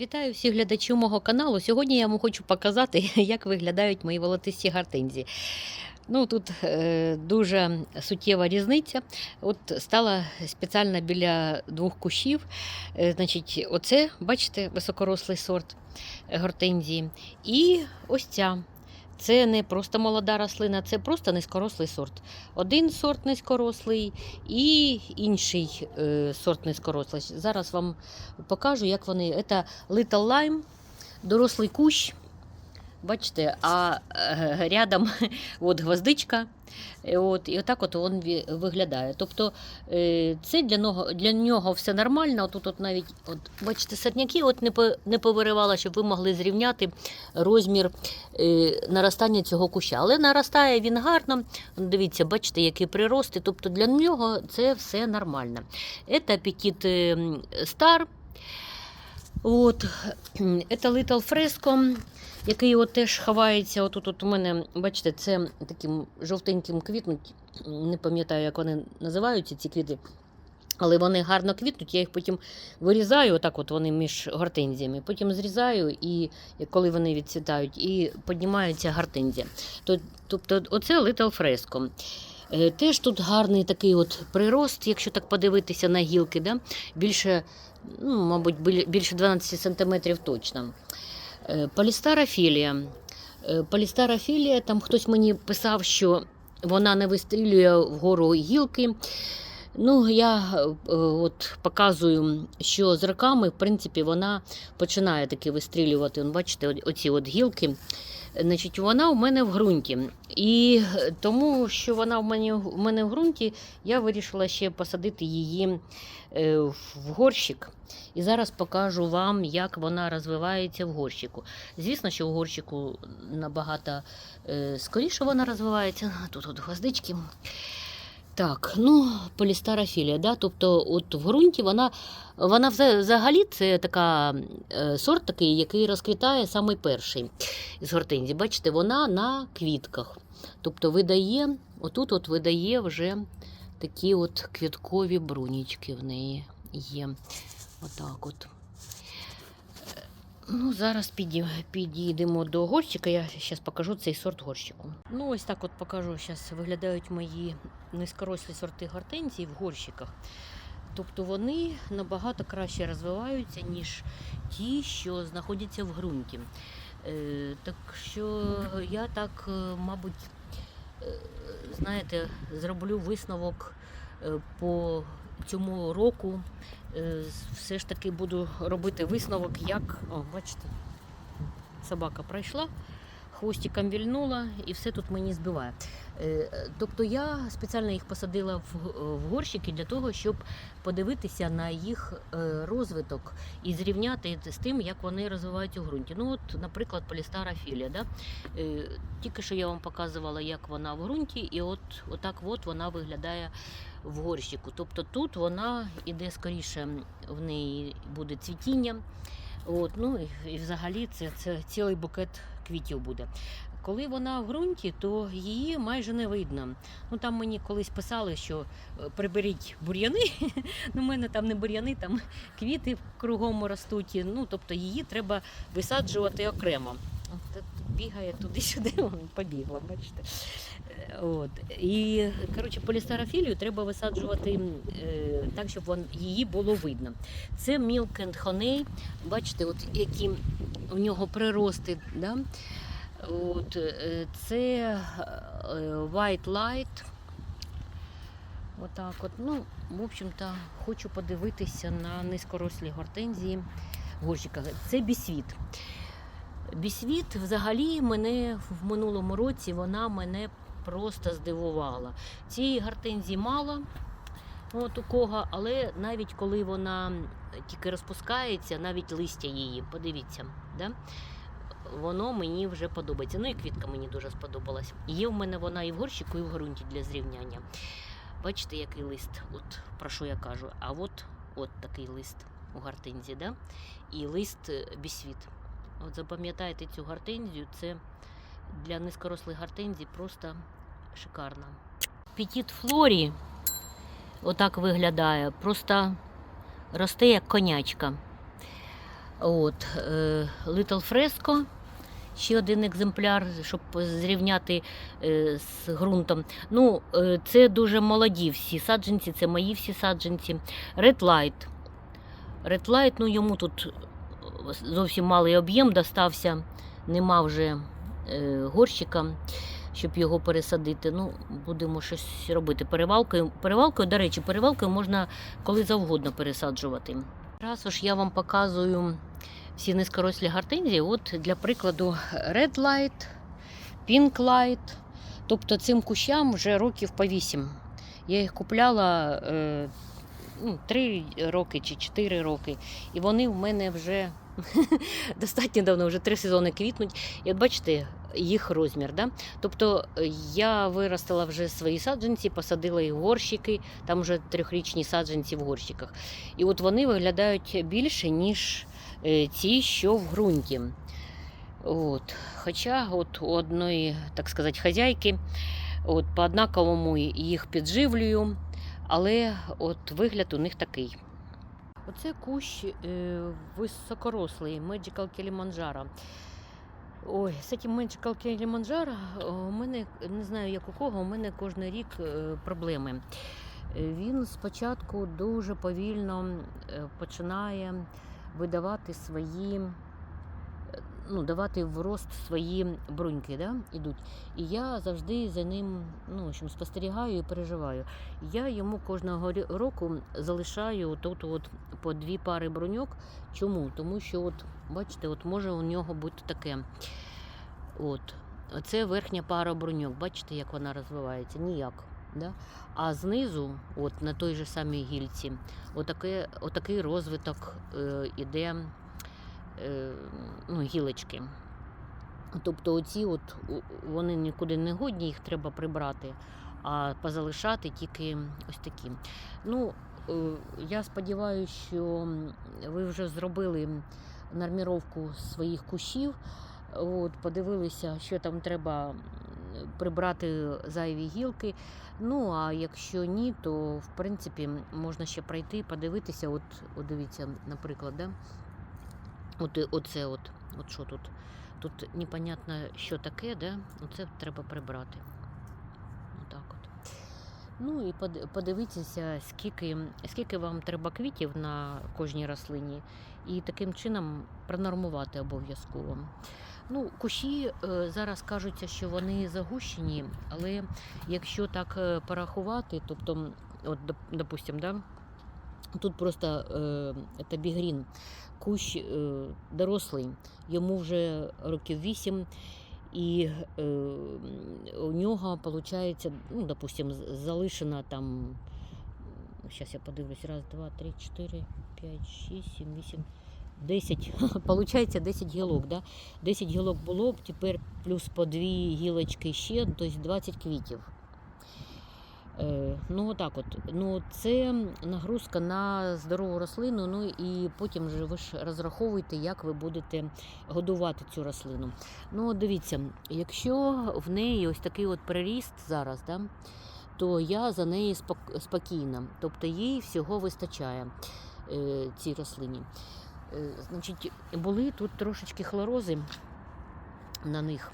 Вітаю всіх глядачів мого каналу. Сьогодні я вам хочу показати, як виглядають мої волотисті гортензії. Ну, тут е, дуже суттєва різниця. От стала спеціально біля двох кущів. Е, значить, оце, бачите, високорослий сорт гортензії. І ось ця. Це не просто молода рослина, це просто низькорослий сорт. Один сорт низькорослий і інший е, сорт низькорослий. Зараз вам покажу, як вони. Це Little Lime, дорослий кущ. Бачите, а е, рядом от гвоздичка. Е, От, і отак от він виглядає. Тобто е, це для нього, для нього все нормально. Тут от навіть, от, бачите, садняки от не, не повиривала, щоб ви могли зрівняти розмір е, наростання цього куща. Але наростає він гарно. Дивіться, бачите, які прирости. Тобто для нього це все нормально. Це м, Star. От, Little Fresco, який от теж ховається. Отут от у мене, бачите, це таким жовтеньким квітнуть. Не пам'ятаю, як вони називаються, ці квіти. Але вони гарно квітнуть, я їх потім вирізаю, отак от вони між гортензіями. Потім зрізаю, і коли вони відцвітають, і піднімається гортензія. Тобто, оце Little Fresco. Е, Теж тут гарний такий от прирост, якщо так подивитися на гілки, да? більше, ну, мабуть, більше 12 см точно. Е, Полістарафілія. Е, Полістарафілія, там хтось мені писав, що вона не вистрілює вгору гілки. Ну, я е, от показую, що з роками, в принципі, вона починає таки вистрілювати. Бачите, оці от гілки. Значить, вона в мене в ґрунті. І е, тому, що вона в мене, в мене в ґрунті, я вирішила ще посадити її е, в горщик. І зараз покажу вам, як вона розвивається в горщику. Звісно, що в горщику набагато е, скоріше вона розвивається. Тут от гвоздички. Так, ну, полістарафілія, да? тобто от в ґрунті вона, вона взагалі це така е, сорт такий, який розквітає самий перший з гортензії. Бачите, вона на квітках. Тобто видає, отут от видає вже такі от квіткові брунічки в неї є. Отак от. Ну, зараз піді- підійдемо до горщика. Я зараз покажу цей сорт горщику. Ну, ось так от покажу. Зараз виглядають мої низькорослі сорти гортензії в горщиках. Тобто вони набагато краще розвиваються, ніж ті, що знаходяться в ґрунті. Е, так що я так, е, мабуть, е, знаєте, зроблю висновок по цьому року. Е, все ж таки буду робити висновок, як. О, бачите, собака пройшла, хвостиком вільнула і все тут мені збиває. Е, Тобто я спеціально їх посадила в, горщики для того, щоб подивитися на їх е, розвиток і зрівняти з тим, як вони розвиваються у ґрунті. Ну, от, наприклад, полістарафілія. Да? Е, Тільки що я вам показувала, як вона в ґрунті, і от отак от вона виглядає в горщику. Тобто тут вона іде скоріше, в неї буде цвітіння. От, ну і, взагалі це, це цілий букет квітів буде. Коли вона в ґрунті, то її майже не видно. Ну там мені колись писали, що е, приберіть бур'яни. Ну, у мене там не бур'яни, там квіти кругом ростуть. Ну, тобто її треба висаджувати окремо. Бігає туди-сюди, побігла, бачите. Е, От. І коротше, полістарафілію треба висаджувати е, так, щоб вон, її було видно. Це Milk and Honey. Бачите, от які у нього прирости. Да? От, е, це е, White Light. Отак от. Ну, в общем-то, хочу подивитися на низькорослі гортензії в горщиках. Це бісвіт. Бісвіт взагалі мене в минулому році вона мене просто здивувала. Цієї гортензії мало. От у кого, але навіть коли вона тільки розпускається, навіть листя її, подивіться, да? воно мені вже подобається. Ну і квітка мені дуже сподобалась. Є в мене вона і в горщику, і в ґрунті для зрівняння. Бачите, який лист, от про що я кажу. А от, от такий лист у гортензії, да? і лист е, бісвіт. От запам'ятайте цю гортензію, це для низькорослих гортензій просто шикарно. Петіт флорі отак виглядає, просто росте як конячка. От, е, Little Fresco, ще один екземпляр, щоб зрівняти е, з ґрунтом. Ну, е, це дуже молоді всі саджанці, це мої всі саджанці. Red Light. Red Light, ну йому тут зовсім малий об'єм достався, нема вже е, горщика, щоб його пересадити. Ну, будемо щось робити. Перевалкою, перевалкою, до речі, перевалкою можна коли завгодно пересаджувати. Раз уж я вам показую всі низькорослі гортензії, от для прикладу Red Light, Pink Light. Тобто цим кущам вже років по 8. Я їх купляла е, ну, 3 роки чи 4 роки. І вони в мене вже достатньо давно, вже 3 сезони квітнуть. І от бачите, їх розмір. Да? Тобто е, я виростила вже свої саджанці, посадила їх горщики, там вже трьохрічні саджанці в горщиках. І от вони виглядають більше, ніж е, ті, що в ґрунті. От. Хоча от у одної, так сказати, хазяйки от, по однаковому їх підживлюю, але от вигляд у них такий. Оце кущ е, високорослий Magical Kilimanjaro. Ой, з цим Magical Kilimanjaro у мене не знаю як у кого, у мене кожен рік е, проблеми. Е, Він спочатку дуже повільно е, починає видавати свої, е, ну, давати в рост свої бруньки, да, ідуть. І я завжди за ним ну, в спостерігаю і переживаю. Я йому кожного року залишаю тут от по дві пари бруньок. Чому? Тому що, от, бачите, от може у нього бути таке. От. Це верхня пара бруньок. Бачите, як вона розвивається? Ніяк. Да? А знизу, от на той же самій гільці, отаке, отакий розвиток е, іде ну, гілочки. Тобто оці от, вони нікуди не годні, їх треба прибрати, а позалишати тільки ось такі. Ну, е, я сподіваюся, що ви вже зробили норміровку своїх кущів. От, подивилися, що там треба прибрати зайві гілки. Ну, а якщо ні, то в принципі можна ще пройти, подивитися. От, от дивіться, наприклад, да? От, оце от, от що тут. Тут непонятно, що таке, да? Оце треба прибрати. Отак от. Ну і под- подивитися, скільки, скільки вам треба квітів на кожній рослині, і таким чином пронормувати обов'язково. Ну, кущі е, зараз кажуться, що вони загущені, але якщо так е, порахувати, тобто, от, допустим, да, тут просто е, це бігрін, кущ е, дорослий, йому вже років 8, і е, у нього виходить, ну, допустим, залишена там. Зараз я подивлюсь, раз, два, три, чотири, п'ять, шість, сім, вісім, десять. Получається 10 гілок. Да? 10 гілок було, тепер плюс по дві гілочки ще, тобто 20 квітів. Е, ну, отак от. Ну, це нагрузка на здорову рослину. Ну і потім же ви ж розраховуєте, як ви будете годувати цю рослину. Ну, дивіться, якщо в неї ось такий от приріст зараз, да, то я за неї спок- спокійна. Тобто їй всього вистачає е, цій рослині. Е, значить, були тут трошечки хлорози на них.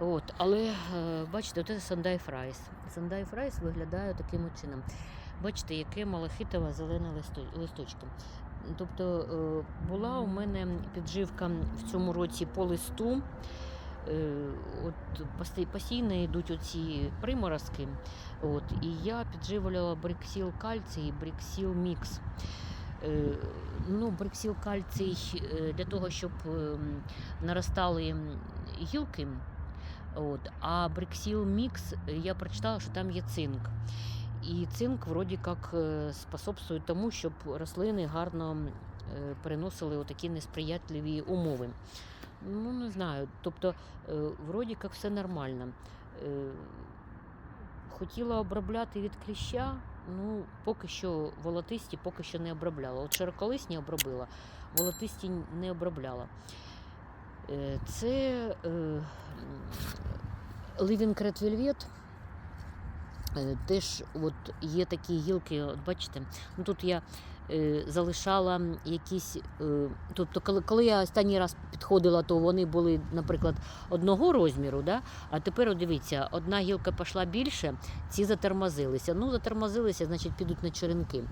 От, але е, бачите, це Сандай Фрайс. Сандай Фрайс виглядає таким чином. Бачите, яке малахитове зелене листо- листочки. Тобто е, була у мене підживка в цьому році по листу. Е, От постійно йдуть оці приморозки. От, і я підживлювала бриксіл кальцій і бриксіл мікс. Ну, бриксіл кальцій для того, щоб ем, наростали гілки. От. А бриксіл мікс е, я прочитала, що там є цинк. І цинк вроді як е, способствує тому, щоб рослини гарно е, переносили отакі несприятливі умови. Ну, не знаю. Тобто, вроді як все нормально. Хотіла обробляти від кліща, ну, поки що волотисті поки що не обробляла. От широколисні обробила, волотисті не обробляла. Е, Це е, Living Red Velvet. Е, Теж от є такі гілки, от бачите, ну тут я е, залишала якісь. е, Тобто, коли, коли я останній раз підходила, то вони були, наприклад, одного розміру, да? а тепер дивіться, одна гілка пішла більше, ці затормозилися. Ну, затормозилися, значить, підуть на черенки.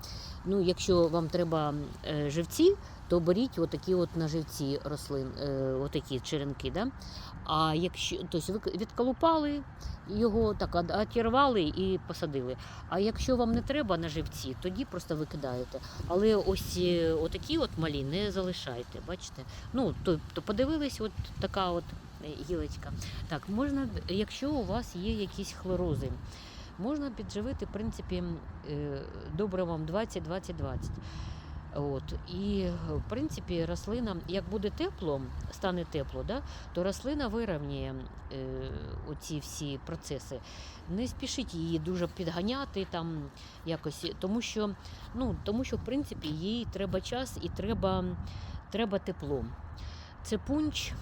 Ну, якщо вам треба е, живці, то беріть отакі от на живці рослин, е, отакі черенки. Да? А якщо тобто ви відколупали його, так отірвали і посадили. А якщо вам не треба на живці, тоді просто викидаєте. Але ось е, отакі от малі не залишайте. Бачите? Ну, то, то подивились, от така от е, гілочка. Так, можна, якщо у вас є якісь хлорози, можна підживити, в принципі, добривом 20-20-20. От. І, в принципі, рослина, як буде тепло, стане тепло, да, то рослина вирівнює е, оці всі процеси. Не спішіть її дуже підганяти там якось, тому що, ну, тому що в принципі, їй треба час і треба, треба тепло. Це пунч.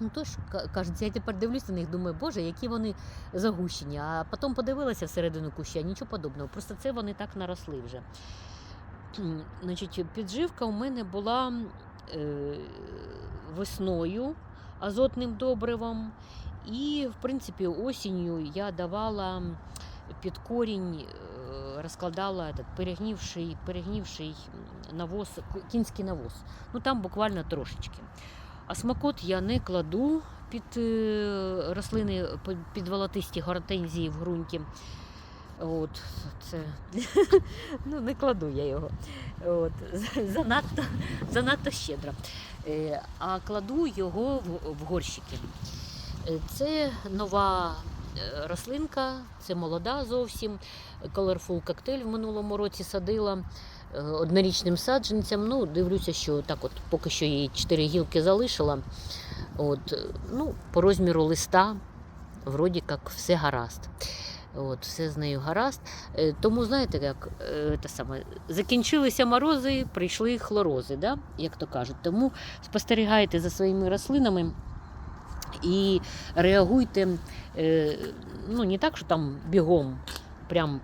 Ну, тож, ка- кажуть, я тепер дивлюся на них, думаю, боже, які вони загущені. А потім подивилася всередину куща, нічого подобного. Просто це вони так наросли вже. Значить, підживка у мене була е, весною азотним добривом. І, в принципі, осінню я давала під корінь, е, розкладала этот, перегнівший, перегнівший навоз, кінський навоз. Ну там буквально трошечки. А смакот я не кладу під е, рослини, під волотисті гортензії в ґрунті. От, це ну, не кладу я його. От, занадто, занадто щедро. Е, А кладу його в, в горщики. Е, Це нова е, рослинка, це молода зовсім. Colorful коктейль в минулому році садила однорічним саджанцям. Ну, дивлюся, що так от поки що їй 4 гілки залишила. От, ну, по розміру листа, вроді як все гаразд. От, все з нею гаразд. Е, Тому, знаєте, як е, те саме, закінчилися морози, прийшли хлорози, да? як то кажуть. Тому спостерігайте за своїми рослинами і реагуйте е, ну, не так, що там бігом. Прям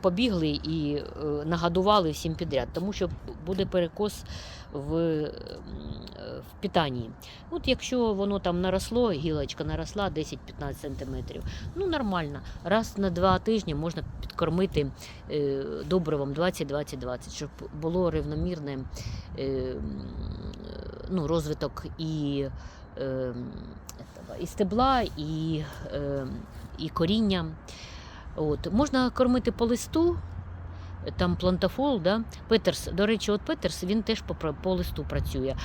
побігли і нагадували всім підряд, тому що буде перекос в, в питанні. От якщо воно там наросло, гілочка наросла 10-15 см, ну нормально. Раз на два тижні можна підкормити е, добривом 20-20-20, щоб було рівномірне е, ну, розвиток і, е, і стебла, і, і коріння. От. Можна кормити по листу, там плантафол, да? Петерс, до речі, от Петерс він теж по, по листу працює.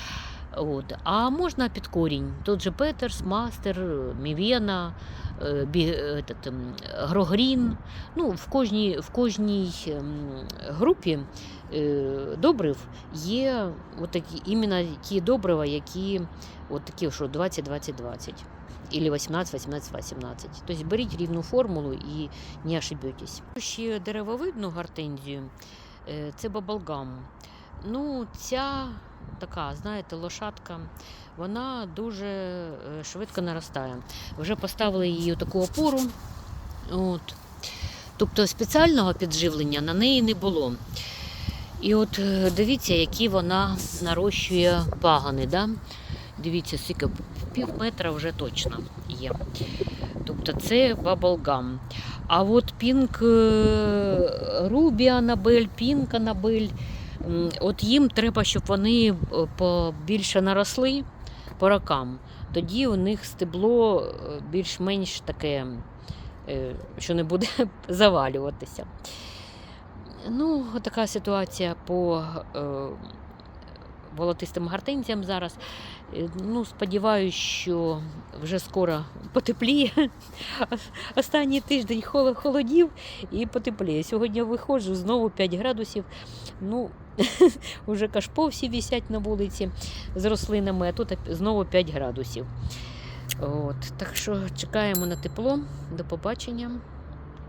От. А можна під корінь. Тут же Петерс, Мастер, Мівена, е, этот, ем, Грогрін. Ну, в кожній, в кожній ем, групі е, добрив є от такі, іменно ті добрива, які от такі, що 20-20-20. Или 18-18-18. Тобто беріть рівну формулу і не ошибетесь. Ще деревовидну гортензію е, це баблгам. Ну, ця така, знаєте, лошадка, вона дуже е, швидко наростає. Вже поставили її у таку опору. От. Тобто спеціального підживлення на неї не було. І от е, дивіться, які вона нарощує пагани. Да? Дивіться, скільки пів метра вже точно є. Тобто це баблгам. А от пінк Рубі Анабель, Пінк Анабель, от їм треба, щоб вони е, побільше наросли по рокам. Тоді у них стебло е, більш-менш таке, е, що не буде завалюватися. Ну, така ситуація по волотистим гортензіям зараз. Е, Ну, сподіваюсь, що вже скоро потепліє. Останній тиждень холодів і потепліє. Сьогодні виходжу, знову 5 градусів. Ну, вже кашпо всі висять на вулиці з рослинами, а тут знову 5 градусів. От, так що чекаємо на тепло. До побачення.